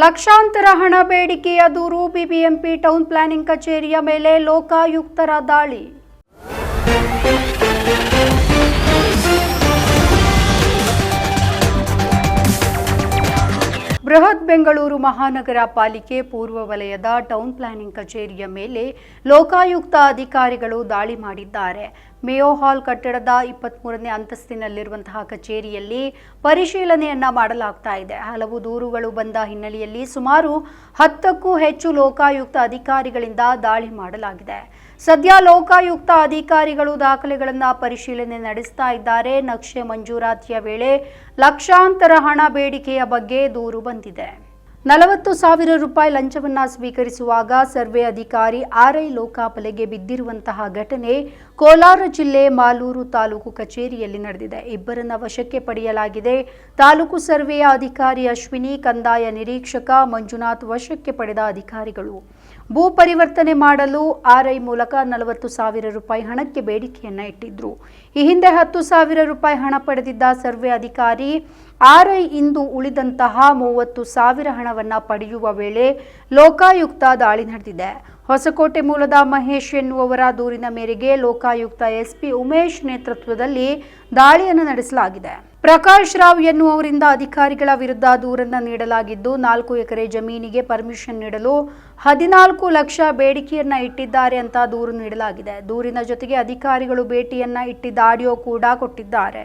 ಲಕ್ಷಾಂತರ ಹಣ ಬೇಡಿಕೆಯ ದೂರು ಬಿಬಿಎಂಪಿ ಟೌನ್ ಪ್ಲಾನಿಂಗ್ ಕಚೇರಿಯ ಮೇಲೆ ಲೋಕಾಯುಕ್ತರ ದಾಳಿ. ಬೃಹತ್ ಬೆಂಗಳೂರು ಮಹಾನಗರ ಪಾಲಿಕೆ ಪೂರ್ವ ವಲಯದ ಟೌನ್ ಪ್ಲಾನಿಂಗ್ ಕಚೇರಿಯ ಮೇಲೆ ಲೋಕಾಯುಕ್ತ ಅಧಿಕಾರಿಗಳು ದಾಳಿ ಮಾಡಿದ್ದಾರೆ. ಮೇಯೋ ಹಾಲ್ ಕಟ್ಟಡದ ಇಪ್ಪತ್ತ್ಮೂರನೇ ಅಂತಸ್ತಿನಲ್ಲಿರುವಂತಹ ಕಚೇರಿಯಲ್ಲಿ ಪರಿಶೀಲನೆಯನ್ನ ಮಾಡಲಾಗ್ತಾ ಇದೆ. ಹಲವು ದೂರುಗಳು ಬಂದ ಹಿನ್ನೆಲೆಯಲ್ಲಿ ಸುಮಾರು ಹತ್ತಕ್ಕೂ ಹೆಚ್ಚು ಲೋಕಾಯುಕ್ತ ಅಧಿಕಾರಿಗಳಿಂದ ದಾಳಿ ಮಾಡಲಾಗಿದೆ. ಸದ್ಯ ಲೋಕಾಯುಕ್ತ ಅಧಿಕಾರಿಗಳು ದಾಖಲೆಗಳನ್ನು ಪರಿಶೀಲನೆ ನಡೆಸ್ತಾ ಇದ್ದಾರೆ. ನಕ್ಷೆ ಮಂಜೂರಾತಿಯ ವೇಳೆ ಲಕ್ಷಾಂತರ ಹಣ ಬೇಡಿಕೆಯ ಬಗ್ಗೆ ದೂರು ಬಂದಿದೆ. ನಲವತ್ತು ಸಾವಿರ ರೂಪಾಯಿ ಲಂಚವನ್ನ ಸ್ವೀಕರಿಸುವಾಗ ಸರ್ವೆ ಅಧಿಕಾರಿ ಆರ್ಐ ಲೋಕಾಪಲೆಗೆ ಬಿದ್ದಿರುವಂತಹ ಘಟನೆ ಕೋಲಾರ ಜಿಲ್ಲೆ ಮಾಲೂರು ತಾಲೂಕು ಕಚೇರಿಯಲ್ಲಿ ನಡೆದಿದೆ. ಇಬ್ಬರನ್ನ ವಶಕ್ಕೆ ಪಡೆಯಲಾಗಿದೆ. ತಾಲೂಕು ಸರ್ವೆಯ ಅಧಿಕಾರಿ ಅಶ್ವಿನಿ, ಕಂದಾಯ ನಿರೀಕ್ಷಕ ಮಂಜುನಾಥ್ ವಶಕ್ಕೆ ಪಡೆದ ಅಧಿಕಾರಿಗಳು. ಭೂ ಪರಿವರ್ತನೆ ಮಾಡಲು ಆರ್ಐ ಮೂಲಕ ನಲವತ್ತು ಸಾವಿರ ರೂಪಾಯಿ ಹಣಕ್ಕೆ ಬೇಡಿಕೆಯನ್ನ ಇಟ್ಟಿದ್ರು. ಈ ಹಿಂದೆ ಹತ್ತು ಸಾವಿರ ರೂಪಾಯಿ ಹಣ ಪಡೆದಿದ್ದ ಸರ್ವೆ ಅಧಿಕಾರಿ ಆರ್ಐ ಇಂದು ಉಳಿದಂತಹ ಮೂವತ್ತು ಸಾವಿರ ಹಣವನ್ನ ಪಡೆಯುವ ವೇಳೆ ಲೋಕಾಯುಕ್ತ ದಾಳಿ ನಡೆದಿದೆ. ಹೊಸಕೋಟೆ ಮೂಲದ ಮಹೇಶ್ ಎನ್ನುವವರ ದೂರಿನ ಮೇರೆಗೆ ಲೋಕಾಯುಕ್ತ ಎಸ್ಪಿ ಉಮೇಶ್ ನೇತೃತ್ವದಲ್ಲಿ ದಾಳಿಯನ್ನು ನಡೆಸಲಾಗಿದೆ. ಪ್ರಕಾಶ್ ರಾವ್ ಎನ್ನುವರಿಂದ ಅಧಿಕಾರಿಗಳ ವಿರುದ್ಧ ದೂರನ್ನು ನೀಡಲಾಗಿದ್ದು, ನಾಲ್ಕು ಎಕರೆ ಜಮೀನಿಗೆ ಪರ್ಮಿಷನ್ ನೀಡಲು ಹದಿನಾಲ್ಕು ಲಕ್ಷ ಬೇಡಿಕೆಯನ್ನ ಇಟ್ಟಿದ್ದಾರೆ ಅಂತ ದೂರು ನೀಡಲಾಗಿದೆ. ದೂರಿನ ಜೊತೆಗೆ ಅಧಿಕಾರಿಗಳು ಭೇಟಿಯನ್ನ ಇಟ್ಟಿದ್ದ ಆಡಿಯೋ ಕೂಡ ಕೊಟ್ಟಿದ್ದಾರೆ.